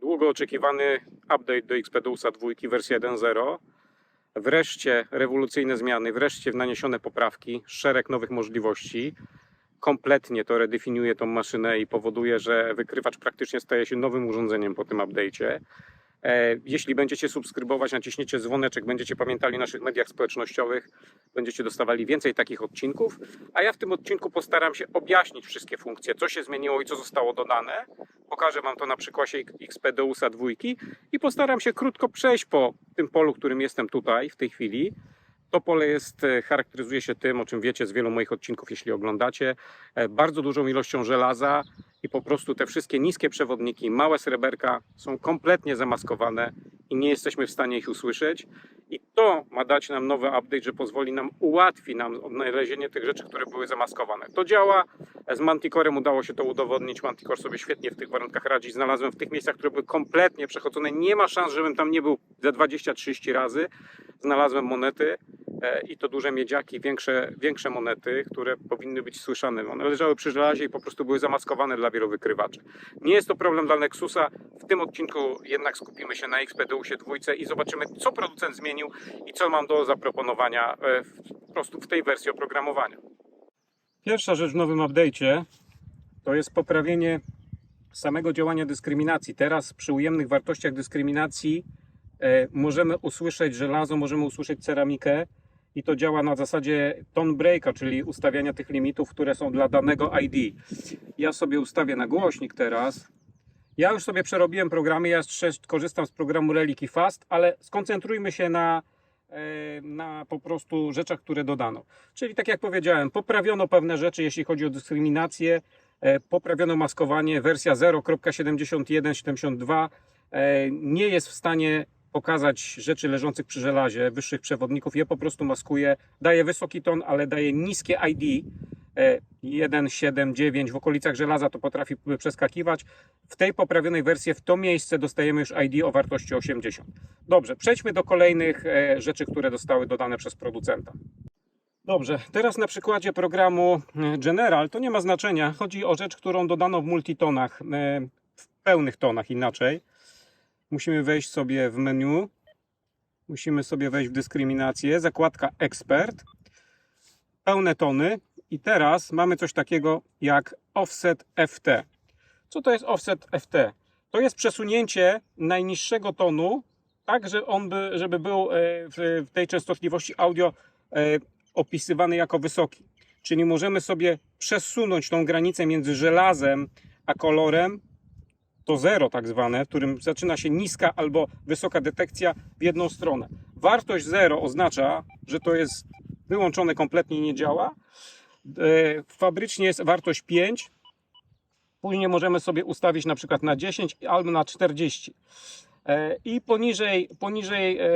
Długo oczekiwany update do Xpedusa 2 wersja 1.0. Wreszcie rewolucyjne zmiany, wreszcie naniesione poprawki, szereg nowych możliwości. Kompletnie to redefiniuje tą maszynę i powoduje, że wykrywacz praktycznie staje się nowym urządzeniem po tym update'cie. E, Jeśli będziecie subskrybować, naciśniecie dzwoneczek, będziecie pamiętali o naszych mediach społecznościowych, będziecie dostawali więcej takich odcinków. A ja w tym odcinku postaram się objaśnić wszystkie funkcje, co się zmieniło i co zostało dodane. Pokażę Wam to na przykładzie XPDUSa 2 i postaram się krótko przejść po tym polu, którym jestem tutaj w tej chwili. To pole jest, e, charakteryzuje się tym, o czym wiecie z wielu moich odcinków, jeśli oglądacie, e, bardzo dużą ilością żelaza i po prostu te wszystkie niskie przewodniki, małe sreberka są kompletnie zamaskowane i nie jesteśmy w stanie ich usłyszeć. I to ma dać nam nowy update, że pozwoli nam, ułatwi nam odnalezienie tych rzeczy, które były zamaskowane. To działa. Z Manticorem udało się to udowodnić. Manticore sobie świetnie w tych warunkach radzi. Znalazłem w tych miejscach, które były kompletnie przechodzone. Nie ma szans, żebym tam nie był za 20-30 razy. Znalazłem monety e, i to duże miedziaki, większe, większe monety, które powinny być słyszane. One leżały przy żelazie i po prostu były zamaskowane dla wielu wykrywaczy. Nie jest to problem dla Nexusa. W tym odcinku jednak skupimy się na Xpedusie dwójce i zobaczymy, co producent zmienił i co mam do zaproponowania e, po prostu w tej wersji oprogramowania. Pierwsza rzecz w nowym update'cie to jest poprawienie samego działania dyskryminacji. Teraz przy ujemnych wartościach dyskryminacji e, możemy usłyszeć żelazo, możemy usłyszeć ceramikę i to działa na zasadzie tone breaka, czyli ustawiania tych limitów, które są dla danego ID. Ja sobie ustawię na głośnik teraz. Ja już sobie przerobiłem programy, ja korzystam z programu Relic i Fast, ale skoncentrujmy się na, e, na po prostu rzeczach, które dodano. Czyli tak jak powiedziałem, poprawiono pewne rzeczy, jeśli chodzi o dyskryminację, e, poprawiono maskowanie, wersja 0.71.72 e, nie jest w stanie pokazać rzeczy leżących przy żelazie, wyższych przewodników, je po prostu maskuje, daje wysoki ton, ale daje niskie ID, e, 1, 7, 9 w okolicach żelaza to potrafi przeskakiwać. W tej poprawionej wersji w to miejsce dostajemy już ID o wartości 80. Dobrze, przejdźmy do kolejnych e, rzeczy, które zostały dodane przez producenta. Dobrze, teraz na przykładzie programu e, General to nie ma znaczenia. Chodzi o rzecz, którą dodano w multitonach, e, w pełnych tonach inaczej. Musimy wejść sobie w menu. Musimy sobie wejść w dyskryminację, zakładka Expert, pełne tony i teraz mamy coś takiego jak offset FT. Co to jest offset FT? To jest przesunięcie najniższego tonu, tak, że on by, żeby był e, w, w tej częstotliwości audio e, opisywany jako wysoki. Czyli możemy sobie przesunąć tą granicę między żelazem a kolorem to zero tak zwane, w którym zaczyna się niska albo wysoka detekcja w jedną stronę. Wartość 0 oznacza, że to jest wyłączone kompletnie nie działa. E, Fabrycznie jest wartość 5. Później możemy sobie ustawić na przykład na 10 albo na 40. E, I poniżej, poniżej, e,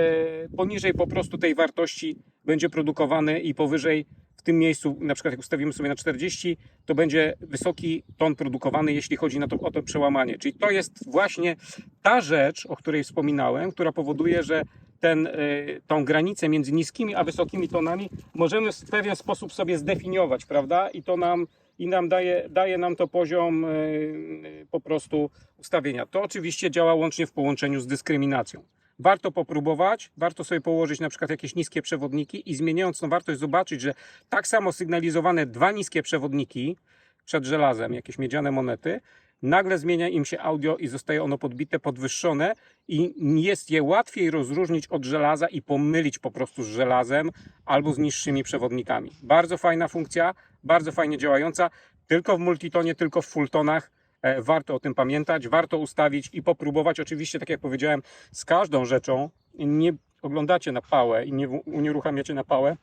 poniżej po prostu tej wartości będzie produkowany i powyżej tym miejscu, na przykład jak ustawimy sobie na 40, to będzie wysoki ton produkowany, jeśli chodzi na to, o to przełamanie. Czyli to jest właśnie ta rzecz, o której wspominałem, która powoduje, że ten, y, tą granicę między niskimi a wysokimi tonami możemy w pewien sposób sobie zdefiniować, prawda? I to nam, i nam daje, daje nam to poziom y, y, po prostu ustawienia. To oczywiście działa łącznie w połączeniu z dyskryminacją. Warto popróbować, warto sobie położyć na przykład jakieś niskie przewodniki i zmieniając tą wartość zobaczyć, że tak samo sygnalizowane dwa niskie przewodniki przed żelazem, jakieś miedziane monety, nagle zmienia im się audio i zostaje ono podbite, podwyższone i jest je łatwiej rozróżnić od żelaza i pomylić po prostu z żelazem albo z niższymi przewodnikami. Bardzo fajna funkcja, bardzo fajnie działająca, tylko w multitonie, tylko w fulltonach. E, Warto o tym pamiętać, warto ustawić i popróbować. Oczywiście, tak jak powiedziałem, z każdą rzeczą nie oglądacie na pałę i nie, w- nie uruchamiacie na pałę,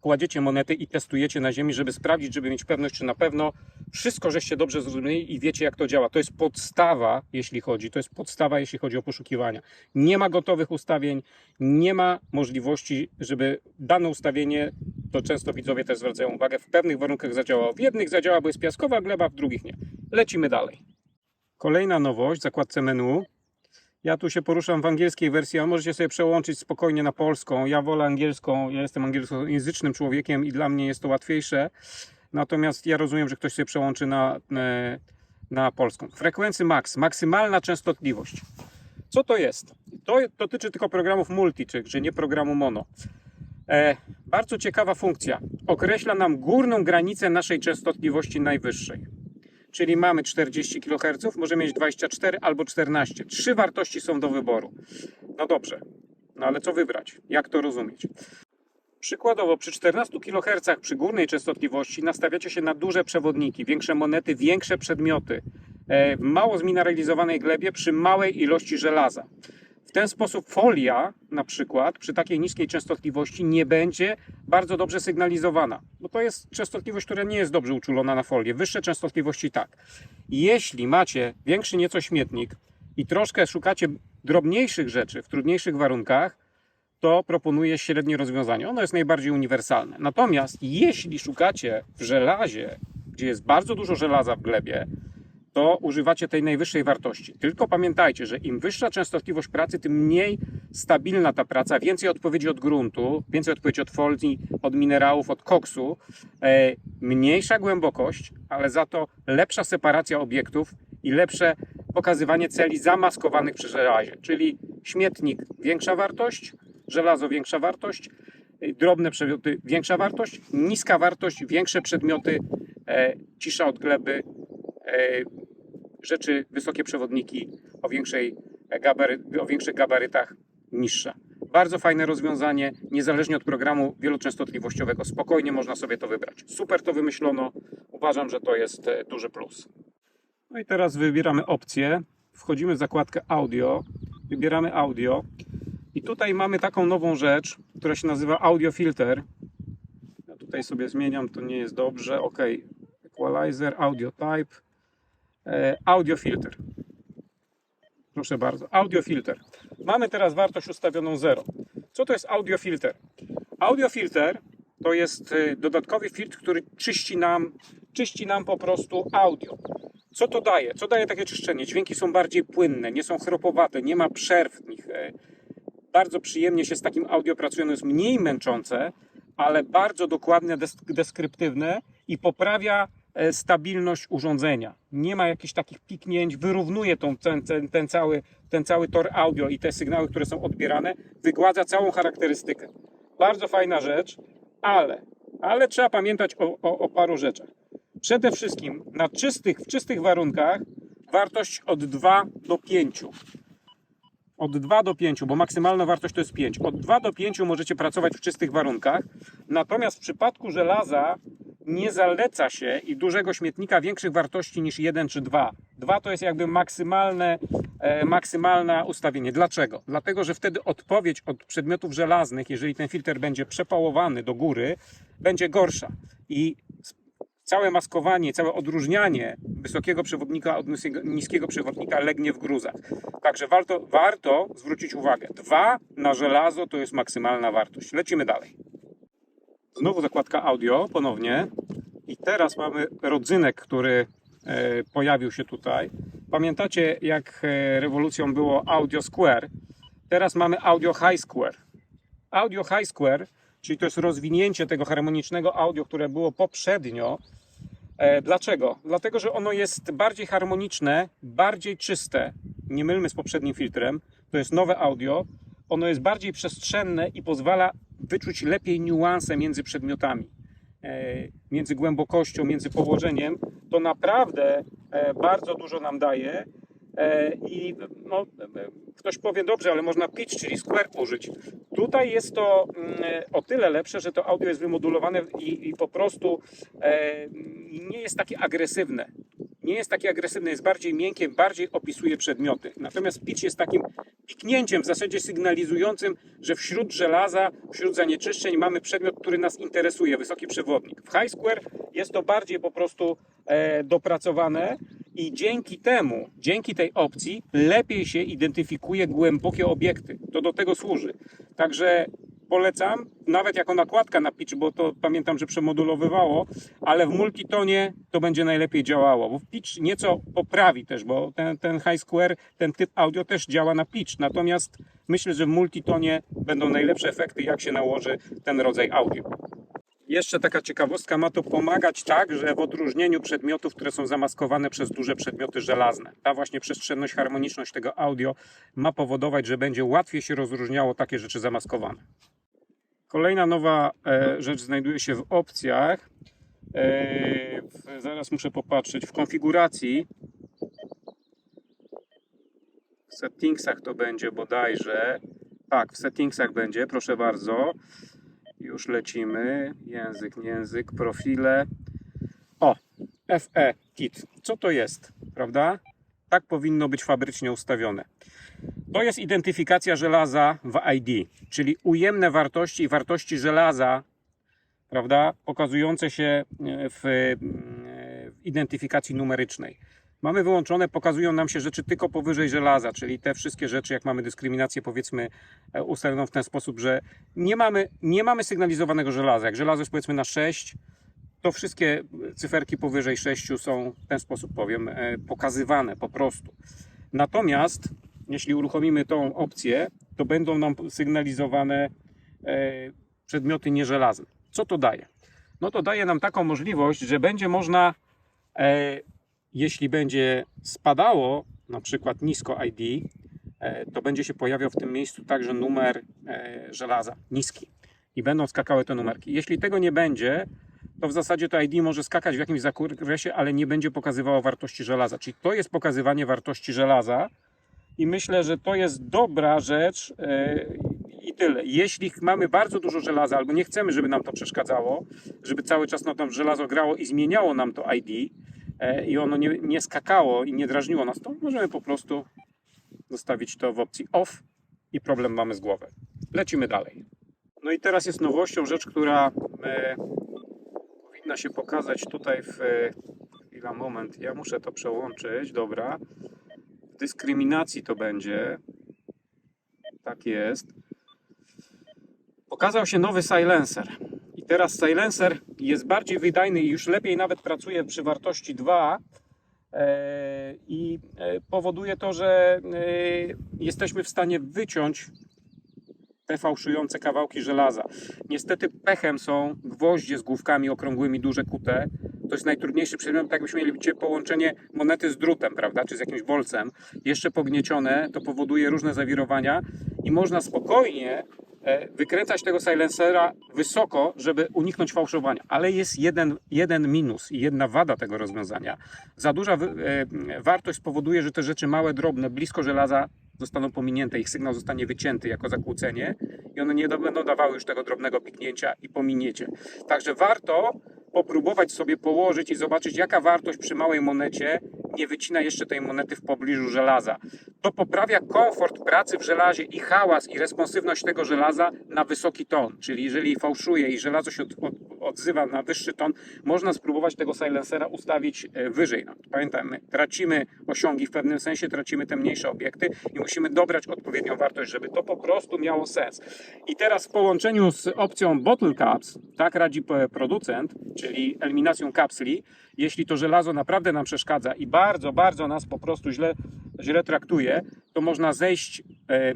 kładziecie monety i testujecie na ziemi, żeby sprawdzić, żeby mieć pewność, czy na pewno wszystko żeście dobrze zrozumieli i wiecie, jak to działa. To jest podstawa, jeśli chodzi, to jest podstawa, jeśli chodzi o poszukiwania. Nie ma gotowych ustawień, nie ma możliwości, żeby dane ustawienie, to często widzowie też zwracają uwagę, w pewnych warunkach zadziałało. W jednych zadziała, bo jest piaskowa gleba, w drugich nie. Lecimy dalej. Kolejna nowość w zakładce menu. Ja tu się poruszam w angielskiej wersji, a możecie sobie przełączyć spokojnie na polską. Ja wolę angielską, ja jestem angielskojęzycznym człowiekiem i dla mnie jest to łatwiejsze. Natomiast ja rozumiem, że ktoś sobie przełączy na, e, na polską. Frequency max, maksymalna częstotliwość. Co to jest? To dotyczy tylko programów multi, czyli nie programu mono. E, bardzo ciekawa funkcja. Określa nam górną granicę naszej częstotliwości najwyższej. Czyli mamy 40 kHz, możemy mieć 24 albo 14. Trzy wartości są do wyboru. No dobrze, no ale co wybrać? Jak to rozumieć? Przykładowo przy 14 kHz przy górnej częstotliwości nastawiacie się na duże przewodniki, większe monety, większe przedmioty e, w mało zmineralizowanej glebie przy małej ilości żelaza. W ten sposób folia na przykład przy takiej niskiej częstotliwości nie będzie bardzo dobrze sygnalizowana, bo to jest częstotliwość, która nie jest dobrze uczulona na folię. Wyższe częstotliwości tak. Jeśli macie większy nieco śmietnik i troszkę szukacie drobniejszych rzeczy w trudniejszych warunkach, to proponuję średnie rozwiązanie. Ono jest najbardziej uniwersalne. Natomiast jeśli szukacie w żelazie, gdzie jest bardzo dużo żelaza w glebie, to używacie tej najwyższej wartości. Tylko pamiętajcie, że im wyższa częstotliwość pracy, tym mniej stabilna ta praca, więcej odpowiedzi od gruntu, więcej odpowiedzi od folii, od minerałów, od koksu, e, mniejsza głębokość, ale za to lepsza separacja obiektów i lepsze pokazywanie celi zamaskowanych przy żelazie. Czyli śmietnik większa wartość, żelazo większa wartość, y, drobne przedmioty większa wartość, niska wartość, większe przedmioty, e, cisza od gleby, e, rzeczy, wysokie przewodniki o, większej o większych gabarytach niższa. Bardzo fajne rozwiązanie, niezależnie od programu wieloczęstotliwościowego. Spokojnie można sobie to wybrać. Super to wymyślono. Uważam, że to jest e, duży plus. No i teraz wybieramy opcję. Wchodzimy w zakładkę audio. Wybieramy audio. I tutaj mamy taką nową rzecz, która się nazywa audio filter. Ja tutaj sobie zmieniam, to nie jest dobrze. OK. Equalizer, audio type, e, audio filter. Proszę bardzo, audio filter. Mamy teraz wartość ustawioną 0. Co to jest audio filter? Audio filter to jest e, dodatkowy filtr, który czyści nam, czyści nam po prostu audio. Co to daje? Co daje takie czyszczenie? Dźwięki są bardziej płynne, nie są chropowate, nie ma przerw w nich. e, Bardzo przyjemnie się z takim audio pracuje, jest mniej męczące, ale bardzo dokładne, desk- deskryptywne i poprawia stabilność urządzenia. Nie ma jakichś takich piknięć, wyrównuje tą, ten, ten, ten, cały, ten cały tor audio i te sygnały, które są odbierane, wygładza całą charakterystykę. Bardzo fajna rzecz, ale, ale trzeba pamiętać o, o, o paru rzeczach. Przede wszystkim na czystych, w czystych warunkach wartość od 2 do 5 od 2 do 5, bo maksymalna wartość to jest 5. Od 2 do 5 możecie pracować w czystych warunkach. Natomiast w przypadku żelaza nie zaleca się i dużego śmietnika większych wartości niż 1 czy 2. 2 to jest jakby maksymalne, e, maksymalne ustawienie. Dlaczego? Dlatego, że wtedy odpowiedź od przedmiotów żelaznych, jeżeli ten filtr będzie przepałowany do góry, będzie gorsza. I całe maskowanie, całe odróżnianie wysokiego przewodnika od niskiego- przewodnika legnie w gruzach. Także warto, warto zwrócić uwagę. Dwa na żelazo to jest maksymalna wartość. Lecimy dalej. Znowu zakładka audio ponownie. I teraz mamy rodzynek, który e, pojawił się tutaj. Pamiętacie, jak e, rewolucją było Audio Square? Teraz mamy Audio High Square. Audio High Square, czyli to jest rozwinięcie tego harmonicznego audio, które było poprzednio. E, Dlaczego? Dlatego, że ono jest bardziej harmoniczne, bardziej czyste. Nie mylmy z poprzednim filtrem. To jest nowe audio. Ono jest bardziej przestrzenne i pozwala wyczuć lepiej niuanse między przedmiotami, e, między głębokością, między położeniem. To naprawdę e, bardzo dużo nam daje. E, I no, ktoś powie, dobrze, ale można pitch, czyli square użyć. Tutaj jest to mm, o tyle lepsze, że to audio jest wymodulowane i, i po prostu nie jest takie agresywne. Nie jest takie agresywne, jest bardziej miękkie, bardziej opisuje przedmioty. Natomiast pitch jest takim piknięciem, w zasadzie sygnalizującym, że wśród żelaza, wśród zanieczyszczeń mamy przedmiot, który nas interesuje, wysoki przewodnik. W High Square jest to bardziej po prostu e, dopracowane i dzięki temu, dzięki tej opcji lepiej się identyfikuje głębokie obiekty. To do tego służy. Także polecam, nawet jako nakładka na pitch, bo to pamiętam, że przemodulowywało, ale w multitonie to będzie najlepiej działało, bo pitch nieco poprawi też, bo ten, ten high square, ten typ audio też działa na pitch, natomiast myślę, że w multitonie będą najlepsze efekty, jak się nałoży ten rodzaj audio. Jeszcze taka ciekawostka, ma to pomagać tak, że w odróżnieniu przedmiotów, które są zamaskowane przez duże przedmioty żelazne, ta właśnie przestrzenność, harmoniczność tego audio ma powodować, że będzie łatwiej się rozróżniało takie rzeczy zamaskowane. Kolejna nowa e, rzecz znajduje się w opcjach. E, zaraz muszę popatrzeć. W konfiguracji w settingsach to będzie bodajże. Tak, w settingsach będzie, proszę bardzo. Już lecimy. Język, język, profile. O, FE kit. Co to jest, prawda? Tak powinno być fabrycznie ustawione. To jest identyfikacja żelaza w ID, czyli ujemne wartości i wartości żelaza, prawda, pokazujące się e, w, e, w identyfikacji numerycznej. Mamy wyłączone, pokazują nam się rzeczy tylko powyżej żelaza, czyli te wszystkie rzeczy, jak mamy dyskryminację, powiedzmy, e, ustawioną w ten sposób, że nie mamy, nie mamy sygnalizowanego żelaza. Jak żelazo jest powiedzmy na 6, to wszystkie cyferki powyżej 6 są w ten sposób, powiem, pokazywane po prostu. Natomiast jeśli uruchomimy tą opcję, to będą nam sygnalizowane e, przedmioty nieżelazne. Co to daje? No to daje nam taką możliwość, że będzie można, e, jeśli będzie spadało na przykład nisko ID, e, to będzie się pojawiał w tym miejscu także numer żelaza, niski. I będą skakały te numerki. Jeśli tego nie będzie, to w zasadzie to ID może skakać w jakimś zakresie, ale nie będzie pokazywało wartości żelaza. Czyli to jest pokazywanie wartości żelaza i myślę, że to jest dobra rzecz e, i tyle. Jeśli mamy bardzo dużo żelaza albo nie chcemy, żeby nam to przeszkadzało, żeby cały czas na to żelazo grało i zmieniało nam to ID e, i ono nie, nie skakało i nie drażniło nas, to możemy po prostu zostawić to w opcji off i problem mamy z głowy. Lecimy dalej. No i teraz jest nowością rzecz, która e, powinna się pokazać tutaj w e, chwila, moment. Ja muszę to przełączyć, dobra. Dyskryminacji to będzie. Tak jest. Pokazał się nowy silencer. I teraz silencer jest bardziej wydajny i już lepiej nawet pracuje przy wartości 2 e, i e, powoduje to, że e, jesteśmy w stanie wyciąć te fałszujące kawałki żelaza. Niestety pechem są gwoździe z główkami okrągłymi, duże kute. To jest najtrudniejszy przedmiot, tak jakbyśmy mieli połączenie monety z drutem, prawda, czy z jakimś bolcem. Jeszcze pogniecione, to powoduje różne zawirowania i można spokojnie e, wykręcać tego silencera wysoko, żeby uniknąć fałszowania. Ale jest jeden, jeden minus i jedna wada tego rozwiązania. Za duża e, wartość spowoduje, że te rzeczy małe, drobne, blisko żelaza zostaną pominięte, ich sygnał zostanie wycięty jako zakłócenie i one nie będą dawały już tego drobnego piknięcia i pominiecie. Także warto popróbować sobie położyć i zobaczyć, jaka wartość przy małej monecie nie wycina jeszcze tej monety w pobliżu żelaza. To poprawia komfort pracy w żelazie i hałas i responsywność tego żelaza na wysoki ton. Czyli jeżeli fałszuje i żelazo się od, od, odzywa na wyższy ton, można spróbować tego silencera ustawić e, wyżej. No, pamiętajmy, tracimy osiągi w pewnym sensie, tracimy te mniejsze obiekty i musimy dobrać odpowiednią wartość, żeby to po prostu miało sens. I teraz w połączeniu z opcją Bottle Caps, tak radzi p- producent, czyli eliminacją kapsli, jeśli to żelazo naprawdę nam przeszkadza i bardzo, bardzo nas po prostu źle, źle traktuje, to można zejść, e,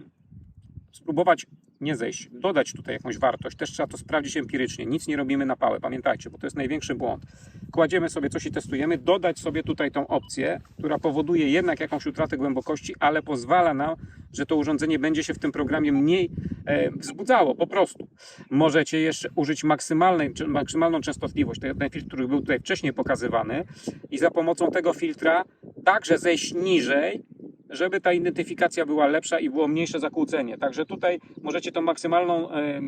spróbować nie zejść, dodać tutaj jakąś wartość. Też trzeba to sprawdzić empirycznie. Nic nie robimy na pałę, pamiętajcie, bo to jest największy błąd. Kładziemy sobie coś i testujemy, dodać sobie tutaj tą opcję, która powoduje jednak jakąś utratę głębokości, ale pozwala nam, że to urządzenie będzie się w tym programie mniej e, wzbudzało, po prostu. Możecie jeszcze użyć maksymalnej, maksymalną częstotliwość, ten ten filtr, który był tutaj wcześniej pokazywany i za pomocą tego filtra także zejść niżej, żeby ta identyfikacja była lepsza i było mniejsze zakłócenie. Także tutaj możecie tą maksymalną e,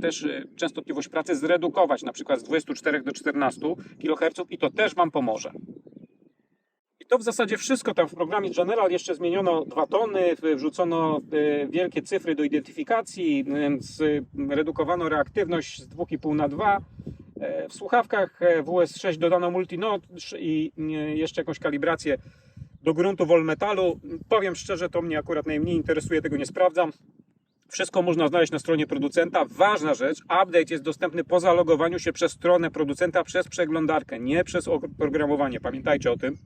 też e, częstotliwość pracy zredukować, na przykład z 24 do 14 kHz i to też Wam pomoże. I to w zasadzie wszystko. Tam w programie General jeszcze zmieniono dwa tony, wrzucono e, wielkie cyfry do identyfikacji, zredukowano reaktywność z 2,5 na 2. E, W słuchawkach e, WS6 dodano multinode i jeszcze jakąś kalibrację do gruntu wolmetalu. Powiem szczerze, to mnie akurat najmniej interesuje, tego nie sprawdzam. Wszystko można znaleźć na stronie producenta. Ważna rzecz, update jest dostępny po zalogowaniu się przez stronę producenta, przez przeglądarkę, nie przez oprogramowanie. Pamiętajcie o tym.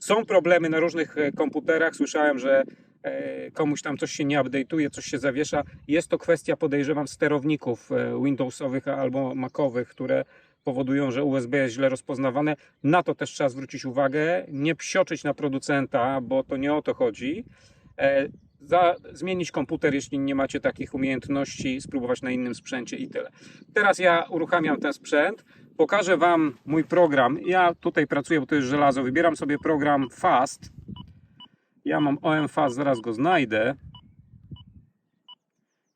Są problemy na różnych e, komputerach. Słyszałem, że e, komuś tam coś się nie update'uje, coś się zawiesza. Jest to kwestia, podejrzewam, sterowników e, Windowsowych albo Macowych, które powodują, że USB jest źle rozpoznawane. Na to też trzeba zwrócić uwagę. Nie psioczyć na producenta, bo to nie o to chodzi. E, Za, zmienić komputer, jeśli nie macie takich umiejętności, spróbować na innym sprzęcie i tyle. Teraz ja uruchamiam ten sprzęt, pokażę Wam mój program. Ja tutaj pracuję, bo to jest żelazo. Wybieram sobie program Fast. Ja mam OM Fast, zaraz go znajdę.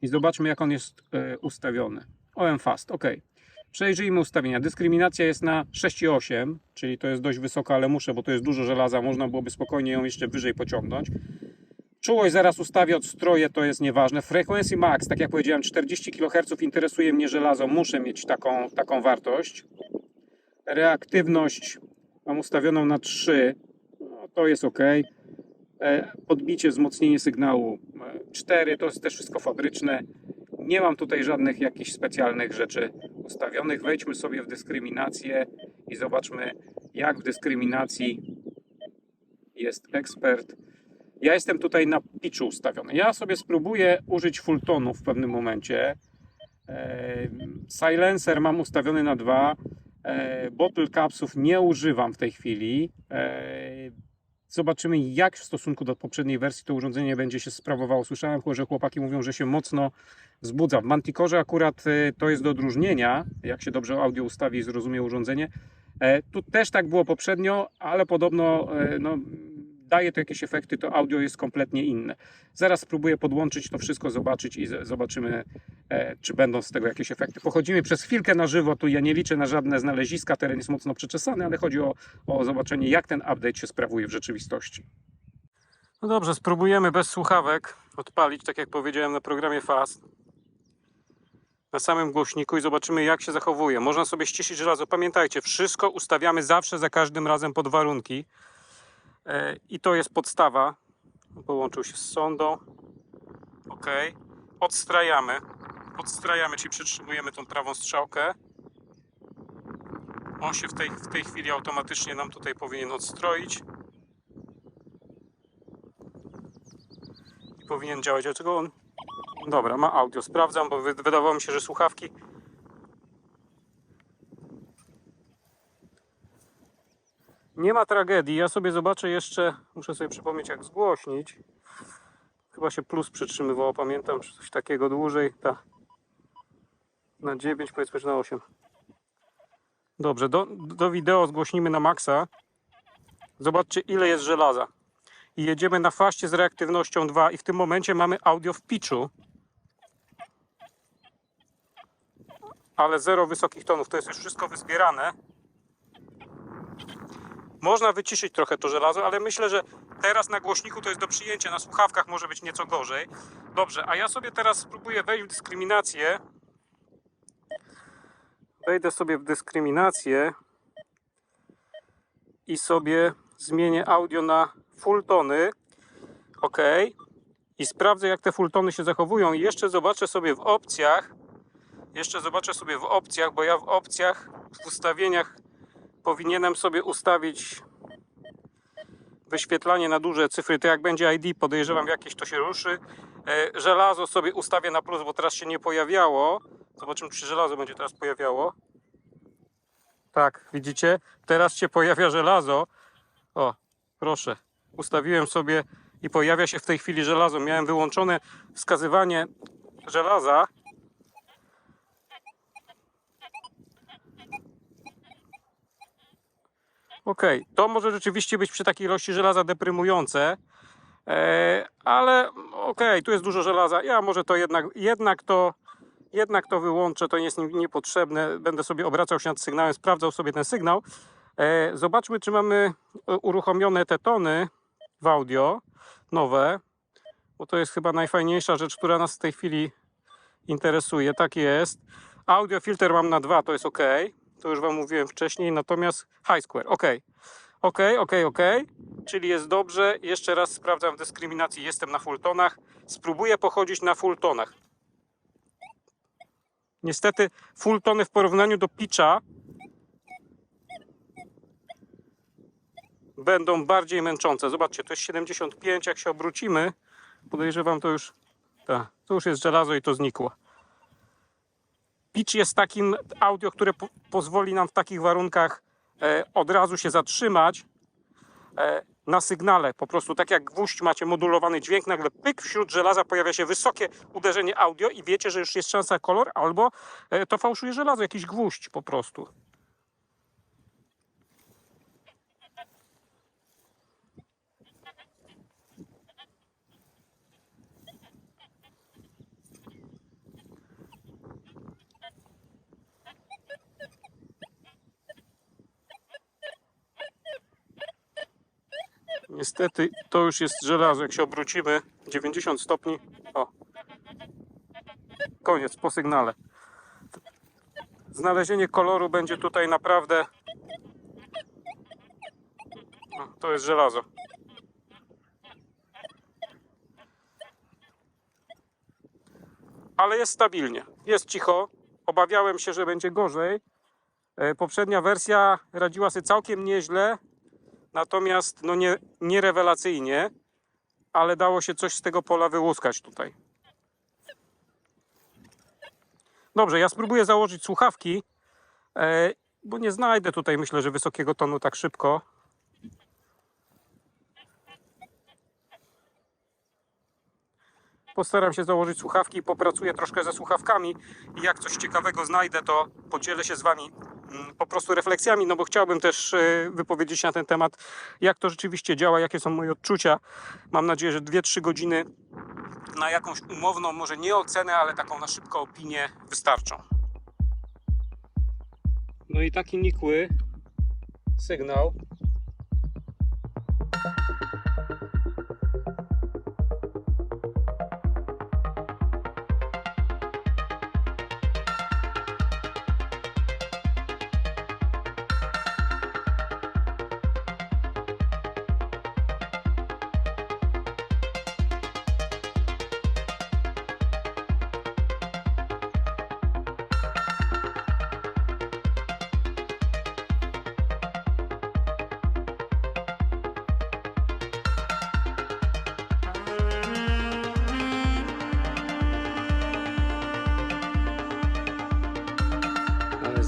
I zobaczmy, jak on jest e, ustawiony. OM Fast, ok. Przejrzyjmy ustawienia. Dyskryminacja jest na 6,8, czyli to jest dość wysoka, ale muszę, bo to jest dużo żelaza. Można byłoby spokojnie ją jeszcze wyżej pociągnąć. Czułość zaraz ustawię, odstroję, to jest nieważne. Frequency max, tak jak powiedziałem, 40 kHz interesuje mnie żelazo, muszę mieć taką, taką wartość. Reaktywność mam ustawioną na 3, no, to jest ok. E, Podbicie, wzmocnienie sygnału e, 4, to jest też wszystko fabryczne. Nie mam tutaj żadnych jakichś specjalnych rzeczy ustawionych. Wejdźmy sobie w dyskryminację i zobaczmy, jak w dyskryminacji jest ekspert. Ja jestem tutaj na pitchu ustawiony. Ja sobie spróbuję użyć fulltonu w pewnym momencie. E, Silencer mam ustawiony na 2. Bottle capsów nie używam w tej chwili. Zobaczymy, jak w stosunku do poprzedniej wersji to urządzenie będzie się sprawowało. Słyszałem, że chłopaki mówią, że się mocno wzbudza. W Manticorze akurat e, to jest do odróżnienia, jak się dobrze audio ustawi i zrozumie urządzenie. E, Tu też tak było poprzednio, ale podobno e, no, daje to jakieś efekty, to audio jest kompletnie inne. Zaraz spróbuję podłączyć to wszystko, zobaczyć i zobaczymy, e, czy będą z tego jakieś efekty. Pochodzimy przez chwilkę na żywo, tu ja nie liczę na żadne znaleziska, teren jest mocno przeczesany, ale chodzi o, o zobaczenie, jak ten update się sprawuje w rzeczywistości. No dobrze, spróbujemy bez słuchawek odpalić, tak jak powiedziałem na programie Fast. Na samym głośniku i zobaczymy, jak się zachowuje. Można sobie ściszyć żelazo. Pamiętajcie, wszystko ustawiamy zawsze za każdym razem pod warunki. E, I to jest podstawa. Połączył się z sondą. Ok. Odstrajamy. Odstrajamy, czyli przytrzymujemy tą prawą strzałkę. On się w tej, w tej chwili automatycznie nam tutaj powinien odstroić. I powinien działać. Dlaczego on. Dobra, ma audio. Sprawdzam, bo wy- wydawało mi się, że słuchawki. Nie ma tragedii. Ja sobie zobaczę jeszcze. Muszę sobie przypomnieć, jak zgłośnić. Chyba się plus przytrzymywało, pamiętam, czy coś takiego dłużej. Ta. Na 9, powiedzmy, że na 8. Dobrze, do, do wideo zgłośnimy na maksa. Zobaczcie, ile jest żelaza. I jedziemy na faście z reaktywnością 2 i w tym momencie mamy audio w pitchu. Ale zero wysokich tonów. To jest już wszystko wyzbierane. Można wyciszyć trochę to żelazo, ale myślę, że teraz na głośniku to jest do przyjęcia. Na słuchawkach może być nieco gorzej. Dobrze, a ja sobie teraz spróbuję wejść w dyskryminację. Wejdę sobie w dyskryminację i sobie zmienię audio na full tony. OK. I sprawdzę, jak te full tony się zachowują. I jeszcze zobaczę sobie w opcjach. Jeszcze zobaczę sobie w opcjach, bo ja w opcjach, w ustawieniach powinienem sobie ustawić wyświetlanie na duże cyfry. To jak będzie ID, podejrzewam, jakieś to się ruszy. E, Żelazo sobie ustawię na plus, bo teraz się nie pojawiało. Zobaczymy, czy żelazo będzie teraz pojawiało. Tak, widzicie? Teraz się pojawia żelazo. O, proszę. Ustawiłem sobie i pojawia się w tej chwili żelazo. Miałem wyłączone wskazywanie żelaza. Ok, to może rzeczywiście być przy takiej ilości żelaza deprymujące, e, ale okej, tu jest dużo żelaza. Ja może to jednak, jednak to, jednak to wyłączę, to jest niepotrzebne. Będę sobie obracał się nad sygnałem, sprawdzał sobie ten sygnał. E, zobaczmy, czy mamy e, uruchomione te tony w audio nowe, bo to jest chyba najfajniejsza rzecz, która nas w tej chwili interesuje. Tak jest. Audio filter mam na dwa, to jest ok. To już Wam mówiłem wcześniej, natomiast high square, ok. Ok, ok, ok. Czyli jest dobrze. Jeszcze raz sprawdzam w dyskryminacji. Jestem na full tonach. Spróbuję pochodzić na full tonach. Niestety full tony w porównaniu do pitcha będą bardziej męczące. Zobaczcie, to jest 75, jak się obrócimy, Podejrzewam to już. Tak, to już jest żelazo i to znikło. Pitch jest takim audio, które po pozwoli nam w takich warunkach e, od razu się zatrzymać e, na sygnale. Po prostu tak jak gwóźdź macie modulowany dźwięk, nagle pyk wśród żelaza pojawia się wysokie uderzenie audio i wiecie, że już jest szansa kolor, albo e, to fałszuje żelazo, jakiś gwóźdź po prostu. Niestety to już jest żelazo. Jak się obrócimy 90 stopni. O. Koniec po sygnale. Znalezienie koloru będzie tutaj naprawdę. O, to jest żelazo. Ale jest stabilnie. Jest cicho. Obawiałem się, że będzie gorzej. E, Poprzednia wersja radziła sobie całkiem nieźle. Natomiast no nie, nie rewelacyjnie, ale dało się coś z tego pola wyłuskać tutaj. Dobrze, ja spróbuję założyć słuchawki, e, bo nie znajdę tutaj myślę, że wysokiego tonu tak szybko. Postaram się założyć słuchawki popracuję troszkę ze słuchawkami i jak coś ciekawego znajdę, to podzielę się z Wami po prostu refleksjami, no bo chciałbym też e, wypowiedzieć się na ten temat, jak to rzeczywiście działa, jakie są moje odczucia. Mam nadzieję, że 2-3 godziny na jakąś umowną, może nie ocenę, ale taką na szybką opinię wystarczą. No i taki nikły sygnał.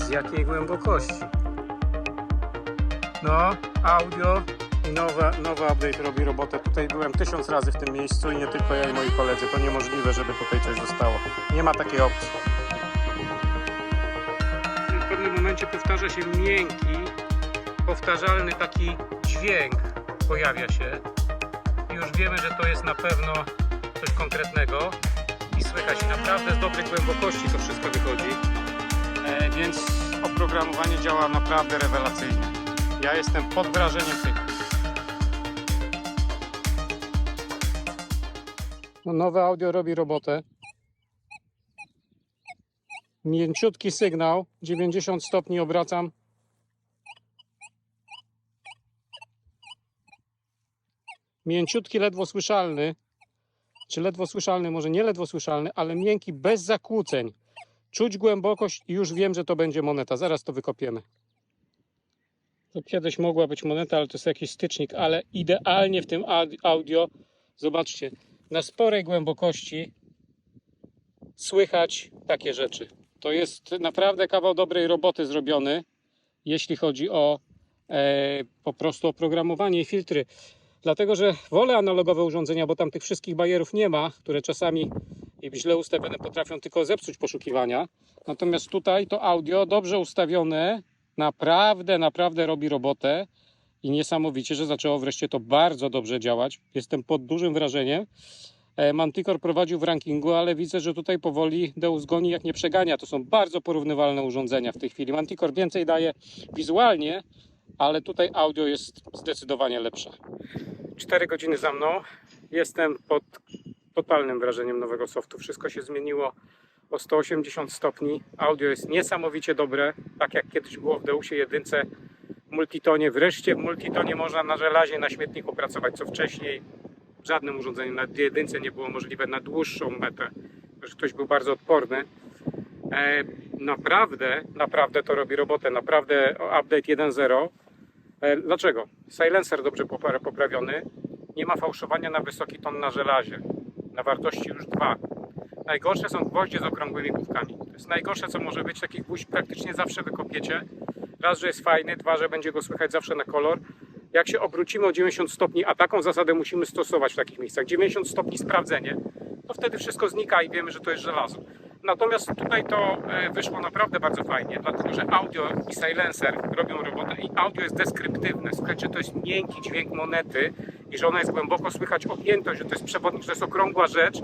Z jakiej głębokości? No, audio i nowa, nowy update robi robotę. Tutaj byłem tysiąc razy w tym miejscu i nie tylko ja i moi koledzy. To niemożliwe, żeby tutaj coś zostało. Nie ma takiej opcji. W pewnym momencie powtarza się miękki, powtarzalny taki dźwięk pojawia się. I już wiemy, że to jest na pewno coś konkretnego. I słychać naprawdę z dobrej głębokości to wszystko wychodzi. E, więc oprogramowanie działa naprawdę rewelacyjnie. Ja jestem pod wrażeniem tego. No, nowe audio robi robotę. Mięciutki sygnał, 90 stopni obracam. Mięciutki, ledwo słyszalny. Czy ledwo słyszalny, może nie ledwo słyszalny, ale miękki, bez zakłóceń. Czuć głębokość i już wiem, że to będzie moneta. Zaraz to wykopiemy. To kiedyś mogła być moneta, ale to jest jakiś stycznik, ale idealnie w tym aud- audio, zobaczcie, na sporej głębokości słychać takie rzeczy. To jest naprawdę kawał dobrej roboty zrobiony, jeśli chodzi o e, po prostu oprogramowanie i filtry. Dlatego, że wolę analogowe urządzenia, bo tam tych wszystkich bajerów nie ma, które czasami i źle ustawione potrafią tylko zepsuć poszukiwania. Natomiast tutaj to audio dobrze ustawione naprawdę, naprawdę robi robotę i niesamowicie, że zaczęło wreszcie to bardzo dobrze działać. Jestem pod dużym wrażeniem. E, Manticore prowadził w rankingu, ale widzę, że tutaj powoli Deus goni jak nie przegania. To są bardzo porównywalne urządzenia w tej chwili. Manticore więcej daje wizualnie, ale tutaj audio jest zdecydowanie lepsze. 4 godziny za mną. Jestem pod totalnym wrażeniem nowego softu. Wszystko się zmieniło o 180 stopni. Audio jest niesamowicie dobre, tak jak kiedyś było w Deusie jedynce multitonie. Wreszcie w multitonie można na żelazie, na śmietniku pracować, co wcześniej w żadnym urządzeniu na jedynce nie było możliwe na dłuższą metę, że ktoś był bardzo odporny. E, naprawdę, naprawdę to robi robotę. Naprawdę update 1.0. E, dlaczego? Silencer dobrze popra- poprawiony. Nie ma fałszowania na wysoki ton na żelazie. Na wartości już 2. Najgorsze są gwoździe z okrągłymi główkami. To jest najgorsze, co może być. Taki gwóźdź praktycznie zawsze wykopiecie. Raz, że jest fajny, dwa, że będzie go słychać zawsze na kolor. Jak się obrócimy o 90 stopni, a taką zasadę musimy stosować w takich miejscach, 90 stopni sprawdzenie, to wtedy wszystko znika i wiemy, że to jest żelazo. Natomiast tutaj to e, wyszło naprawdę bardzo fajnie, dlatego że audio i silencer robią robotę i audio jest deskryptywne. Słuchajcie, to jest miękki dźwięk monety i że ona jest głęboko słychać objętość, że to jest przewodnik, że to jest okrągła rzecz,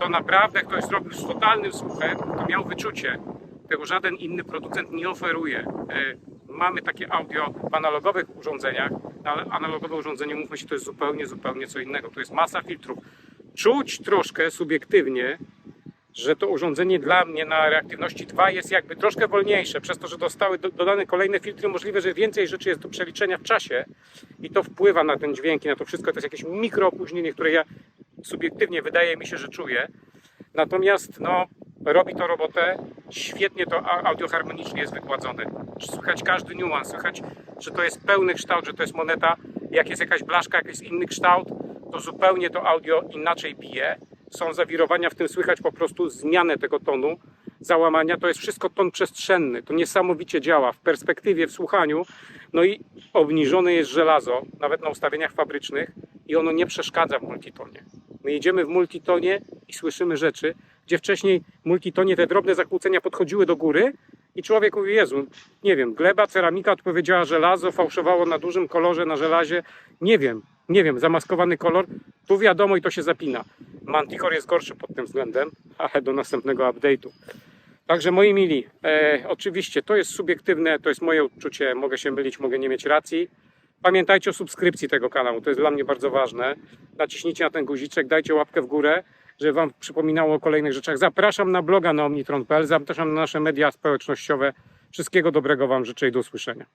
to naprawdę ktoś zrobił z totalnym słuchem, to miał wyczucie. Tego żaden inny producent nie oferuje. E, Mamy takie audio w analogowych urządzeniach, ale analogowe urządzenie, mówmy się, to jest zupełnie, zupełnie co innego. To jest masa filtrów. Czuć troszkę subiektywnie, że to urządzenie dla mnie na reaktywności 2 jest jakby troszkę wolniejsze, przez to, że dostały do, dodane kolejne filtry, możliwe, że więcej rzeczy jest do przeliczenia w czasie i to wpływa na ten dźwięk i na to wszystko. To jest jakieś mikroopóźnienie, które ja subiektywnie wydaje mi się, że czuję. Natomiast no, robi to robotę, świetnie to a- audio harmonicznie jest wykładzone. Słychać każdy niuans, słychać, że to jest pełny kształt, że to jest moneta. Jak jest jakaś blaszka, jak jest inny kształt, to zupełnie to audio inaczej bije. Są zawirowania, w tym słychać po prostu zmianę tego tonu, załamania. To jest wszystko ton przestrzenny. To niesamowicie działa w perspektywie, w słuchaniu. No i obniżone jest żelazo, nawet na ustawieniach fabrycznych, i ono nie przeszkadza w multitonie. My jedziemy w multitonie i słyszymy rzeczy, gdzie wcześniej w multitonie te drobne zakłócenia podchodziły do góry i człowiek mówi, Jezu, nie wiem, gleba, ceramika odpowiedziała żelazo, fałszowało na dużym kolorze, na żelazie, nie wiem, nie wiem, zamaskowany kolor, tu wiadomo i to się zapina. Manticore jest gorszy pod tym względem, ale do następnego update'u. Także moi mili, e, oczywiście to jest subiektywne, to jest moje odczucie, mogę się mylić, mogę nie mieć racji. Pamiętajcie o subskrypcji tego kanału, to jest dla mnie bardzo ważne. Naciśnijcie na ten guziczek, dajcie łapkę w górę, żeby Wam przypominało o kolejnych rzeczach. Zapraszam na bloga na omnitron.pl, zapraszam na nasze media społecznościowe. Wszystkiego dobrego Wam życzę i do usłyszenia.